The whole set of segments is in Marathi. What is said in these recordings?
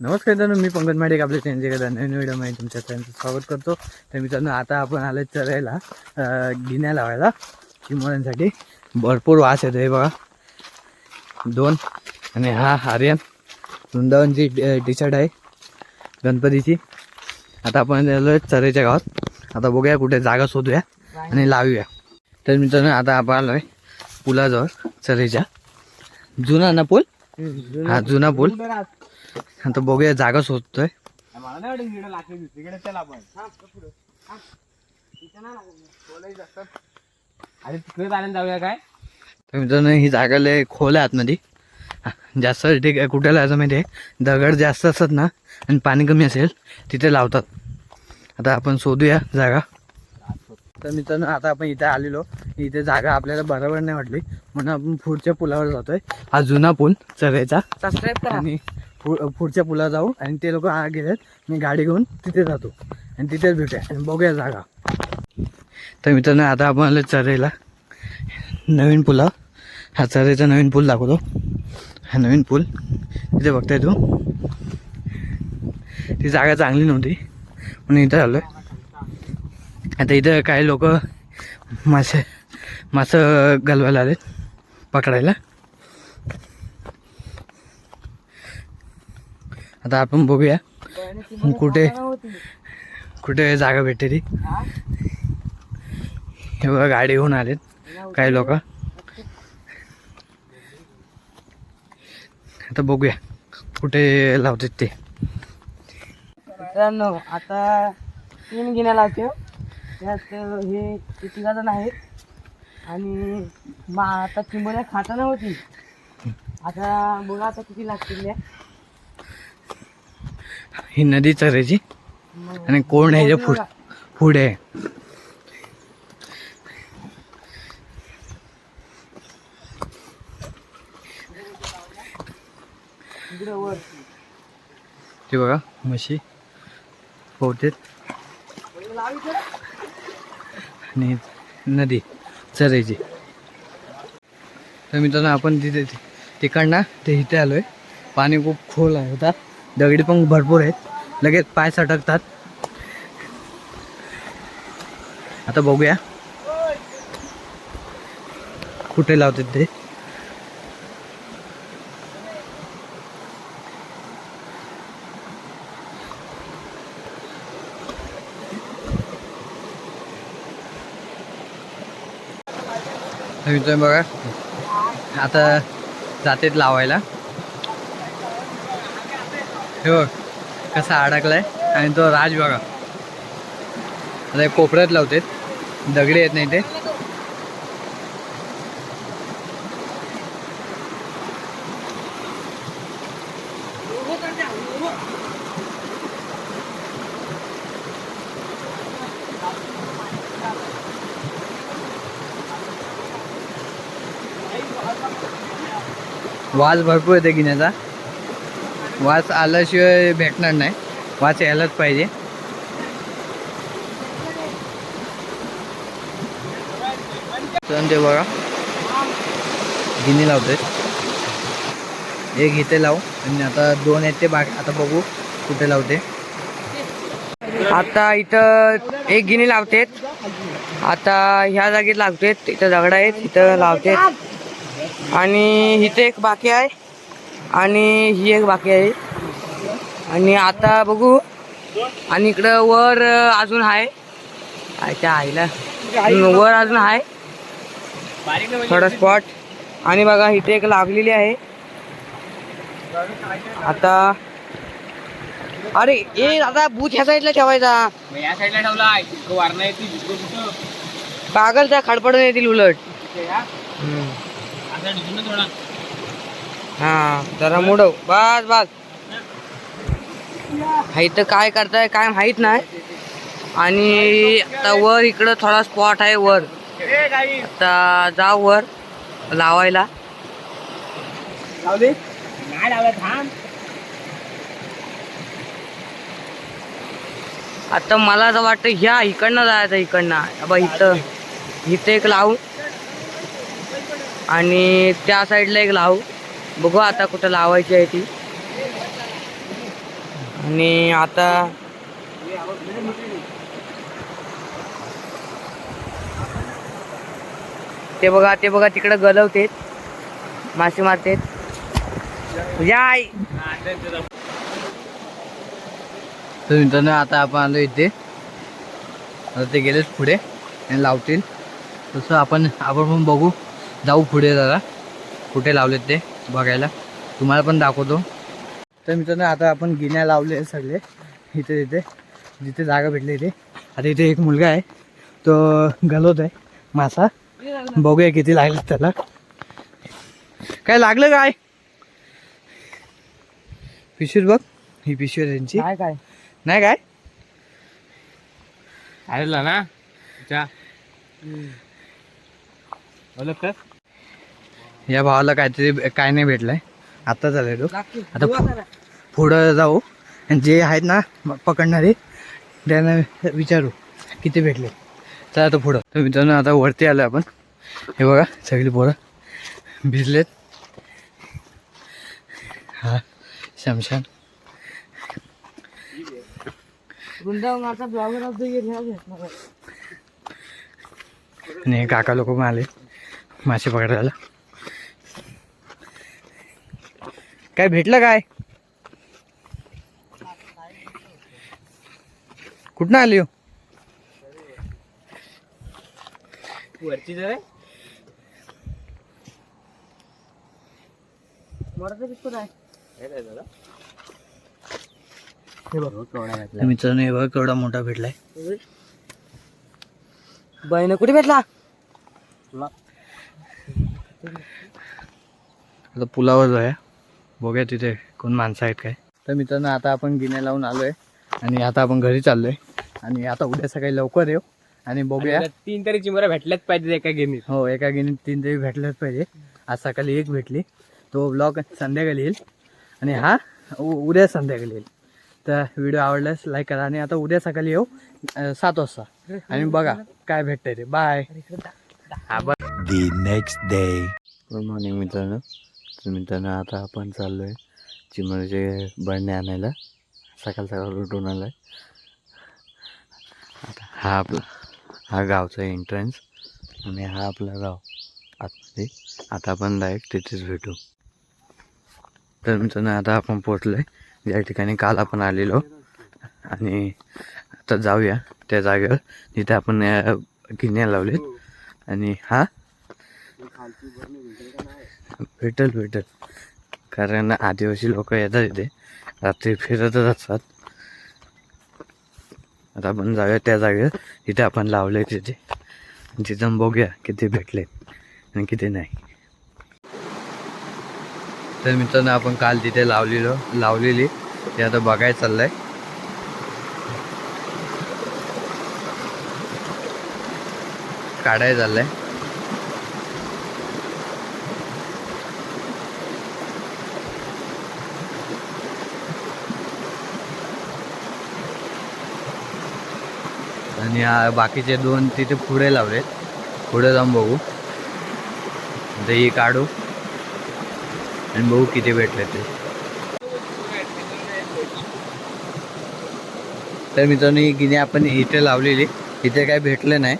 नमस्कार मित्रांनो मी पंकज माडिक आपल्या चॅनलच्या नवीन व्हिडिओमध्ये तुमच्या सगळ्यांचं स्वागत करतो. तर मित्रांनो आता आपण आलो चरायला गिन्या लावायला. चिमोळ्यांसाठी भरपूर वास येतो हे बघा. दोन आणि हा आर्यन वृंदावनची टी शर्ट आहे गणपतीची. आता आपण आलो चरायच्या गावात. आता बघूया कुठे जागा शोधूया आणि लावूया. तर मित्रांनो आता आपण आलो आहे पुलाजवळ चरायच्या जुना ना पूल? हा जुना पूल. आता बघूया जागा शोधतोय. मला नाही वाटत इकडे लागते तिकडे चला आपण अरे तिकडे चालेल जाऊया काय? तर मित्रांनो ही जागा लय खोल आहे आतमध्ये. हा, जास्त ठीक आहे. कुठे लावायचं माहिती आहे? दगड जास्त असतात ना आणि पाणी कमी असेल तिथे लावतात. आता आपण शोधूया जागा. तर मित्रांनो आता आपण इथे आलेलो. इथे जागा आपल्याला बरोबर नाही वाटली. म्हणून आपण पुढच्या पुलावर जातोय. हा जुना पूल चरायचा सबस्क्राईब आणि पु- पुढच्या पुला जाऊ आणि ते लोक गेलेत. मी गाडी घेऊन तिथे जातो. आणि तिथेच भेटूया. आणि बघूया जागा. तर मित्रांनो आता आपण चरेला नवीन पुला हा. चरेचा नवीन पूल दाखवतो. हा नवीन पूल. तिथे बघताय तू. ती जागा चांगली नव्हती. म्हणून इथं आलो आता इथं काही लोक मासे मासं घालवायला आलेत पकडायला. आता आपण बघूया. कुठे कुठे जागा भेटते ती हे बघा गाडी होऊन आलेत काही लोक. आता बघूया कुठे लावतात ते. मित्रांनो आता तीन गिन्या लावतो. त्यात हे तिघाजण आहेत? आणि मा आता चिंबोऱ्या खाताना होती. आता बघा आता किती लागतील ही नदी चरायची आणि कोण आहे पुढ पुढे आहे. ते बघा म्हशी पोहतेत आणि नदी चरायची तर मित्रांनो आपण तिथे तिकडनं ते इथे आलोय. पाणी खूप खोल आहे होता दगडी पण भरपूर आहेत. लगेच पाय सटकतात. आता बघूया. कुठे लावतात ते? बघा. आता जातेत लावायला. हे बघ कसा अडकलाय. आणि तो राज बघा. आता कोपऱ्यात लावते दगडी येत नाही ते वाज भरपूर येते गिण्याचा वास आल्याशिवाय भेटणार नाही. वास यायलाच पाहिजे. ते बघा. गिनी लावतोय. एक इथे लावू आणि आता दोन आहेत ते बाकी. आता बघू कुठे लावते. आता इथं एक गिनी लावतेत. आता ह्या जागेत लावतेत इथं दगड आहेत इथं लावतेत. आणि इथे एक बाकी आहे. आणि ही एक बाकी आहे. आणि आता बघू. आणि इकडं वर अजून आहे आयच्या आईला. वर अजून आहे थोडा स्पॉट आणि बघा इथे एक लावलेली आहे. आता. अरे ए दादा बूथ ह्या साईडला ठेवायचा. या साईडला कुठं कागलचा खडपडून येतील उलट. थोडा हा जरा मुडव. बस बस. इथं काय करताय काय माहीत नाही. आणि आता वर इकडं थोडा स्पॉट आहे वर. आता जाऊ वर लावायला. आता मला असं वाटतं ह्या इकडनं जायचं इकडनं. अब इथं. इथं एक लावू. आणि त्या साईडला एक लावू. बघू आता कुठं लावायची आहे ती. आणि आता ते बघा ते बघा तिकडं गलवतेत. मासे मारतेत. जाय तर मित्रांनो आता आपण आलो इथे. आता ते गेलेच पुढे आणि लावतील. तसं आपण आपण पण बघू. जाऊ पुढे जरा. कुठे लावलेत ते. बघायला. तुम्हाला पण दाखवतो. तर मित्रांनो आता आपण गिन्या लावले सगळे. इथे इथे जिथे जागा भेटली इथे. आता इथे एक मुलगा आहे. तो घालवत आहे. मासा. बघूया किती लागले त्याला. काय लागलं काय? पिशवीत बघ. ही पिशवी आहे त्यांची. काय काय? नाही काय? आलेला ना? चा ओळख कर. या भावाला काहीतरी काय नाही भेटलंय. आता चालेल तो. आता. पुढं जाऊ. आणि जे आहेत ना पकडणारे त्यांना विचारू किती भेटले. चला आता पुढं. तर मित्रांनो आता वरती आलो आपण. हे बघा सगळी पोरं भिजलेत. हा शमशान. आहे. आणि काका लोक आले. मासे पकडायला. काय भेटलं काय? कुठनं आली हो? जर. मित्रांनो हे बघा केवढा मोठा भेटलाय. बहिण कुठे भेटला? आता पुलावर जाऊया. बघूया तिथे कोण माणसं आहेत काय. तर मित्रांनो आता आपण गिन्या लावून आलोय आणि आता आपण घरी चाललोय. आणि आता उद्या सकाळी लवकर येऊ आणि बघूया. तीन तरी चिमऱ्या भेटल्याच पाहिजे एका गेमीत हो एका गिनीत तीन तरी भेटल्याच पाहिजे. आज सकाळी एक भेटली. तो ब्लॉग संध्याकाळी येईल. आणि हा उ- उद्या संध्याकाळी येईल. तर व्हिडिओ आवडल्यास लाईक करा आणि आता उद्या सकाळी येऊ सात वाजता. आणि बघा काय भेटतंय ते. Bye next day. Good morning मित्रांनो. तर मित्रांनो आता आपण चाललो आहे चिमणीचे बंडे आणायला. सकाळ सकाळ उठून आलं आहे आता हा आपला हा गावचा एंट्रन्स आणि हा आपला गाव आतमध्ये. आता आपण डायरेक्ट तिथेच भेटू. तर मित्रांनो आता आपण पोचलो आहे ज्या ठिकाणी काल आपण आलेलो. आणि आता जाऊया त्या जागेवर. जिथे आपण अं, गिन्या लावलेत. आणि हा? भेटल भेटल. कारण आदिवासी लोक येतात इथे. रात्री फिरतच असतात. आता आपण जाऊया त्या जागेवर. जिथे आपण लावले तिथे. तिथं बघूया किती भेटले आणि किती नाही. तर मित्रांनो आपण काल तिथे लावलेलो लावलेली. ते आता बघायला चाललंय. काढायला चाललंय. आणि बाकीचे दोन तिथे पुढे लावलेत. पुढे जाऊन बघू. दही काढू. आणि बघू किती भेटले ते. तर मित्रांनो ही गिनी आपण इथे लावलेली. इथे काय भेटले नाही.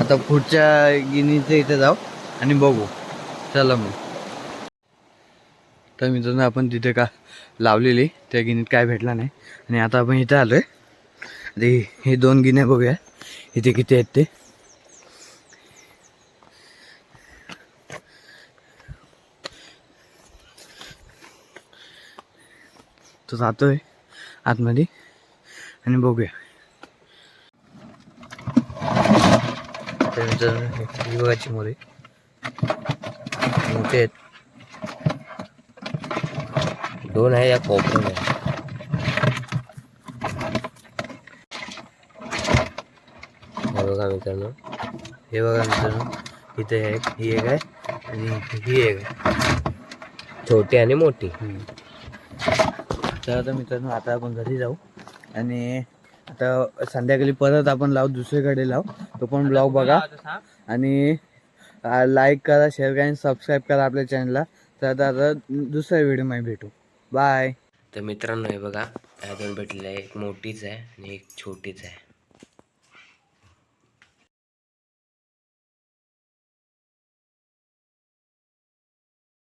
आता पुढच्या गिनीचे इथे जाऊ आणि बघू. चला मग. तर मित्रांनो आपण तिथे का लावलेली. त्या गिनीत काय भेटला नाही. आणि आता आपण इथे आलोय. हे- हे दोन गिन्या बघूया. इथे किती आहेत ते? तो जातोय आतमध्ये आणि बघूया. तर मित्रांनो, बघायची मोरे मोठे आहेत. दोन आहे या कोपऱ्यात बघा मित्रांनो. हे बघा मित्रांनो इथे एक ही एक आहे आणि ही एक आहे. छोटी आणि मोठी. तर आता मित्रांनो आता आपण घरी जाऊ आणि आता संध्याकाळी परत आपण लावू दुसरीकडे लावू. तो पण ब्लॉग बघा. आणि लाईक करा शेअर करा आणि सबस्क्राईब करा आपल्या चॅनलला तर आता आता दुसऱ्या व्हिडिओमध्ये भेटू. बाय तर मित्रांनो हे बघा ह्या दोन भेटलेल्या आहे एक मोठीच आहे आणि एक छोटीच आहे.